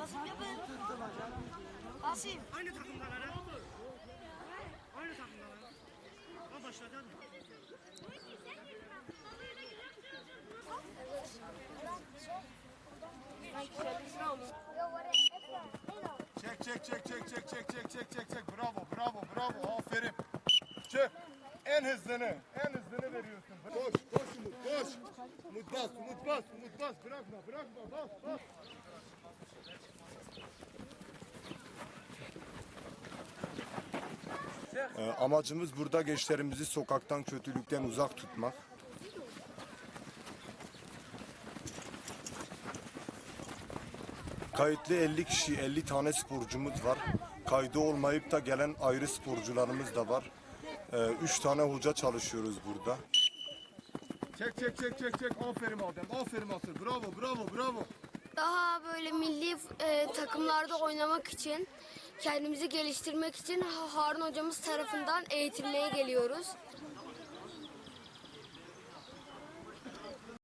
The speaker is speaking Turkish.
Basım yapın. Basım. Aynı takımdalar ha. Aynı takımdalar. Ha başladı hadi. Çek çek çek çek çek çek çek çek çek çek. Bravo bravo bravo. Aferin. Çek. En hızlını, en hızlını veriyorsun. Koş, koş Umut, koş. Umut bas, Umut bas, Umut bas. Bırakma, bırakma, bas, bas. Amacımız burada gençlerimizi sokaktan, kötülükten uzak tutmak. Kayıtlı 50 kişi, 50 tane sporcumuz var. Kaydı olmayıp da gelen ayrı sporcularımız da var. 3 tane hoca çalışıyoruz burada. Çek çek çek çek çek. Aferin Adem. Aferin Asır. Bravo bravo bravo. Daha böyle milli e, takımlarda oynamak için, kendimizi geliştirmek için Harun hocamız tarafından eğitilmeye geliyoruz.